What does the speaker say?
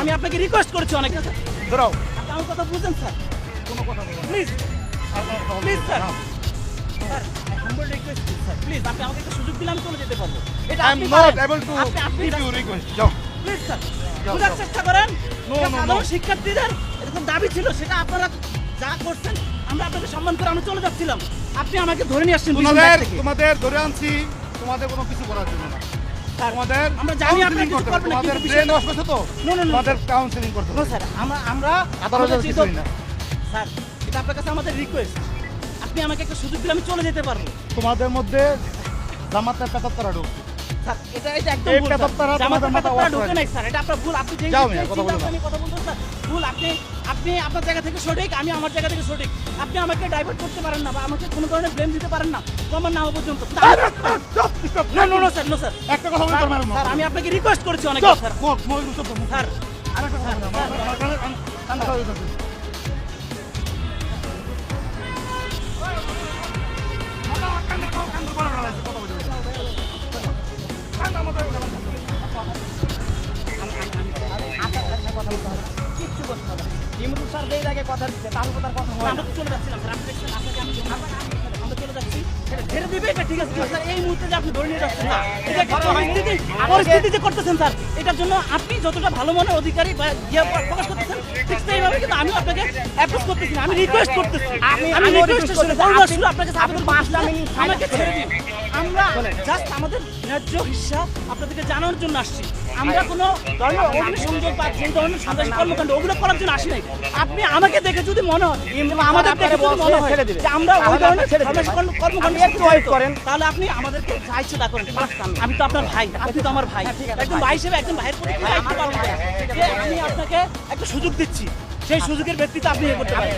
আমি আপনাকে রিকোয়েস্ট করেছি অনেক আমার কথা বুঝেন স্যার। কোনো কথা please sir. Request sir please আপনি আমাকে একটা সুযোগ দিলে আমি চলে যেতে পারব। এটা. যাও। প্লিজ স্যার বোঝার চেষ্টা করেন। সাধারণ শিক্ষার্থীদের এরকম দাবি ছিল সেটা আপনারা যা করছেন আমরা আপনাকে সম্মান করে আমি চলে যাচ্ছিলাম। আপনি আমাকে ধরে নিয়ে আসছেন। তোমাদের ধরে আনছি। তোমাদের কোনো কিছু করার জন্য না। তোমাদের আমরা জানি আপনারা কিছু করতে হবে। করবেন না, কিন্তু ব্রেন ওয়াশ করছ তো? No, no, no, তোমাদের কাউন্সিলিং করতে নো স্যার আমরা না। স্যার এটা আপনার কাছে আমাদের রিকোয়েস্ট আপনি আমাকে একটা সুযোগ দিলে আমি চলে যেতে পারব। তোমাদের মধ্যে জামাতের পেতার তারা ঢুকছে স্যার এটা এটা একদম ভুল পেপার তারা স্যার। জামাতের তোমাদের মাথা পেপার তারা wash ঢোকে করে নাই স্যার। এটা আপনার ভুল আপনি যে কথা বলছেন স্যার ভুল। আপনার জায়গা থেকে সঠিক আমি আমার জায়গা থেকে সঠিক। আপনি আমাকে ডাইভার্ট করতে পারেন না বা আমাকে কোনো ধরনের ব্লেম দিতে পারেন না। তোমার নাম পর্যন্ত। না no no sir no sir. একটা কথা বলতে স্যার, স্যার আমি আপনাকে রিকোয়েস্ট করেছি অনেক স্যার. স্যার। আরেকটা কথা কিচ্ছু করতে হবে না। স্যার যেই জায়গায় কথা দিচ্ছে তার উপর কথা হয় আমরা চলে যাচ্ছিলাম স্যার আপনি দেখছেন আপনাকে আমি আমরা আমরা চলে যাচ্ছি এটা ছেড়ে দিবে এটা ঠিক আছে স্যার এই মুহূর্তে যে আপনি ধরে নিয়ে যাচ্ছেন না এটা পরিস্থিতি পরিস্থিতি যে করতেছেন স্যার এটার জন্য আপনি যতটা ভালো মনের অধিকারী বা ইয়ে প্রকাশ করতেছেন ঠিক সেইভাবে কিন্তু আমি আপনাকে অ্যাপ্রোচ করতেছি না আমি রিকোয়েস্ট করতেছি আমি- আমি রিকোয়েস্ট করতেছি। আপনি- আপনাকে আমাকে ছেড়ে দিন আমরা জাস্ট আমাদের ন্যায্য হিসাব আপনাদেরকে জানানোর জন্য আসছি। আমরা কোনো ধরনের অগ্নিসংযোগ বা যে ধরনের সন্ত্রাসী কর্মকাণ্ড ওগুলো করার জন্য আসি নাই। আপনি আমাকে দেখে যদি মনে হয় আমাদের দেখে যদি মনে হয় যে আমরা ওই ধরনের। সন্ত্রাসী কর্মকাণ্ড করেন। তাহলে আপনি আমাদেরকে যা ইচ্ছে তা করেন আমি তো আপনার ভাই আপনি তো আমার ভাই। ঠিক একজন ভাই। হিসেবে একজন ভাইয়ের প্রতি কি দায়িত্ব পালন করেন? যে আমি আপনাকে একটা সুযোগ দিচ্ছি সেই সুযোগের ভিত্তিতে আপনি ইয়ে করতে পারেন।